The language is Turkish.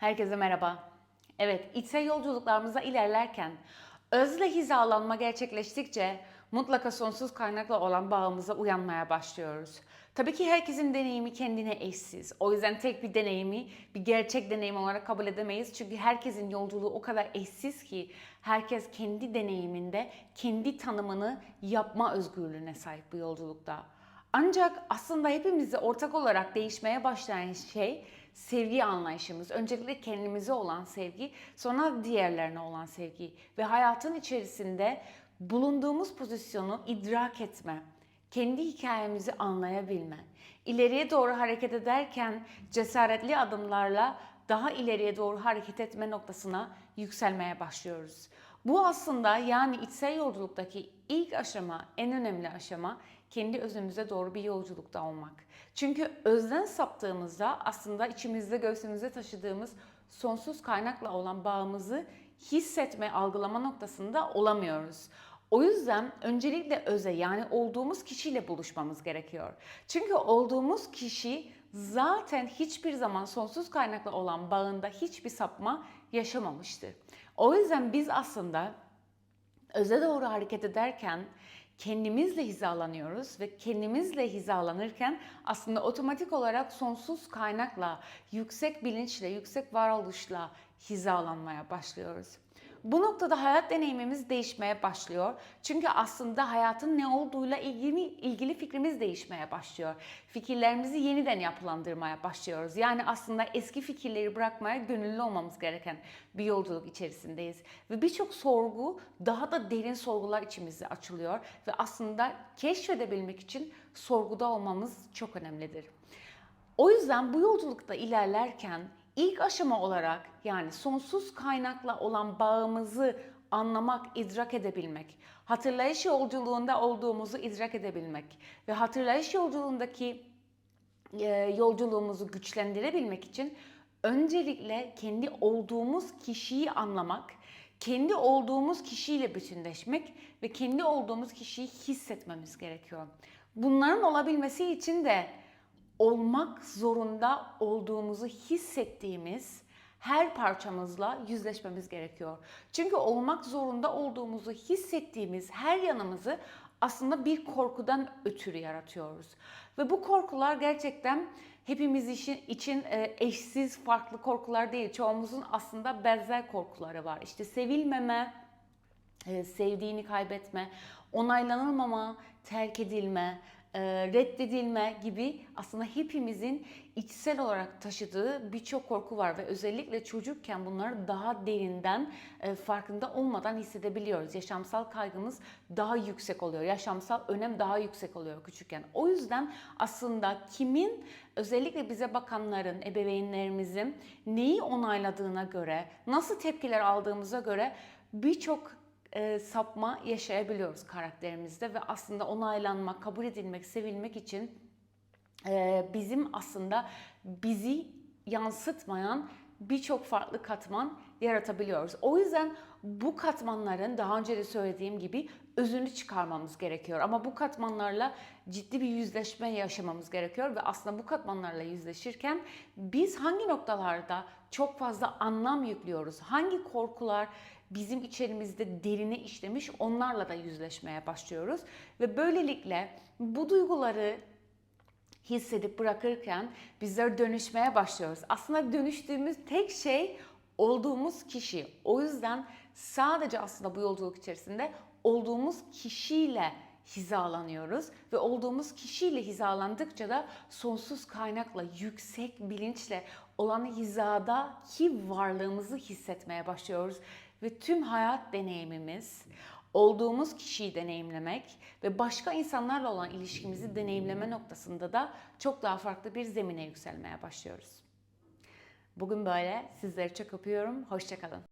Herkese merhaba. Evet, içsel yolculuklarımıza ilerlerken özle hizalanma gerçekleştikçe mutlaka sonsuz kaynakla olan bağımıza uyanmaya başlıyoruz. Tabii ki herkesin deneyimi kendine eşsiz. O yüzden tek bir deneyimi bir gerçek deneyim olarak kabul edemeyiz. Çünkü herkesin yolculuğu o kadar eşsiz ki herkes kendi deneyiminde kendi tanımını yapma özgürlüğüne sahip bu yolculukta. Ancak aslında hepimizde ortak olarak değişmeye başlayan şey sevgi anlayışımız. Öncelikle kendimize olan sevgi, sonra diğerlerine olan sevgi ve hayatın içerisinde bulunduğumuz pozisyonu idrak etme, kendi hikayemizi anlayabilme, ileriye doğru hareket ederken cesaretli adımlarla daha ileriye doğru hareket etme noktasına yükselmeye başlıyoruz. Bu aslında yani içsel yolculuktaki ilk aşama, en önemli aşama kendi özümüze doğru bir yolculukta olmak. Çünkü özden saptığımızda aslında içimizde, göğsümüzde taşıdığımız sonsuz kaynakla olan bağımızı hissetme, algılama noktasında olamıyoruz. O yüzden öncelikle öze yani olduğumuz kişiyle buluşmamız gerekiyor. Çünkü olduğumuz kişi zaten hiçbir zaman sonsuz kaynakla olan bağında hiçbir sapma yaşamamıştır. O yüzden biz aslında öze doğru hareket ederken kendimizle hizalanıyoruz ve kendimizle hizalanırken aslında otomatik olarak sonsuz kaynakla, yüksek bilinçle, yüksek varoluşla hizalanmaya başlıyoruz. Bu noktada hayat deneyimimiz değişmeye başlıyor. Çünkü aslında hayatın ne olduğuyla ilgili ilgili fikrimiz değişmeye başlıyor. Fikirlerimizi yeniden yapılandırmaya başlıyoruz. Yani aslında eski fikirleri bırakmaya gönüllü olmamız gereken bir yolculuk içerisindeyiz. Ve birçok sorgu daha da derin sorgular içimizde açılıyor ve aslında keşfedebilmek için sorguda olmamız çok önemlidir. O yüzden bu yolculukta ilerlerken ilk aşama olarak yani sonsuz kaynakla olan bağımızı anlamak, idrak edebilmek, hatırlayış yolculuğunda olduğumuzu idrak edebilmek ve hatırlayış yolculuğundaki e, yolculuğumuzu güçlendirebilmek için öncelikle kendi olduğumuz kişiyi anlamak, kendi olduğumuz kişiyle bütünleşmek ve kendi olduğumuz kişiyi hissetmemiz gerekiyor. Bunların olabilmesi için de olmak zorunda olduğumuzu hissettiğimiz her parçamızla yüzleşmemiz gerekiyor. Çünkü olmak zorunda olduğumuzu hissettiğimiz her yanımızı aslında bir korkudan ötürü yaratıyoruz. Ve bu korkular gerçekten hepimiz için, için e, eşsiz farklı korkular değil. Çoğumuzun aslında benzer korkuları var. İşte sevilmeme, e, sevdiğini kaybetme, onaylanılmama, terk edilme, reddedilme gibi aslında hepimizin içsel olarak taşıdığı birçok korku var ve özellikle çocukken bunları daha derinden e, farkında olmadan hissedebiliyoruz. Yaşamsal kaygımız daha yüksek oluyor. Yaşamsal önem daha yüksek oluyor küçükken. O yüzden aslında kimin özellikle bize bakanların, ebeveynlerimizin neyi onayladığına göre, nasıl tepkiler aldığımıza göre birçok e, sapma yaşayabiliyoruz karakterimizde ve aslında onaylanmak, kabul edilmek, sevilmek için e, bizim aslında bizi yansıtmayan birçok farklı katman yaratabiliyoruz. O yüzden bu katmanların daha önce de söylediğim gibi özünü çıkarmamız gerekiyor. Ama bu katmanlarla ciddi bir yüzleşme yaşamamız gerekiyor ve aslında bu katmanlarla yüzleşirken biz hangi noktalarda çok fazla anlam yüklüyoruz? Hangi korkular bizim içerimizde derine işlemiş onlarla da yüzleşmeye başlıyoruz ve böylelikle bu duyguları hissedip bırakırken bizler dönüşmeye başlıyoruz. Aslında dönüştüğümüz tek şey olduğumuz kişi. O yüzden sadece aslında bu yolculuk içerisinde olduğumuz kişiyle hizalanıyoruz ve olduğumuz kişiyle hizalandıkça da sonsuz kaynakla, yüksek bilinçle olan hizada ki varlığımızı hissetmeye başlıyoruz ve tüm hayat deneyimimiz olduğumuz kişiyi deneyimlemek ve başka insanlarla olan ilişkimizi deneyimleme noktasında da çok daha farklı bir zemine yükselmeye başlıyoruz. Bugün böyle. Sizleri çok öpüyorum. Hoşçakalın.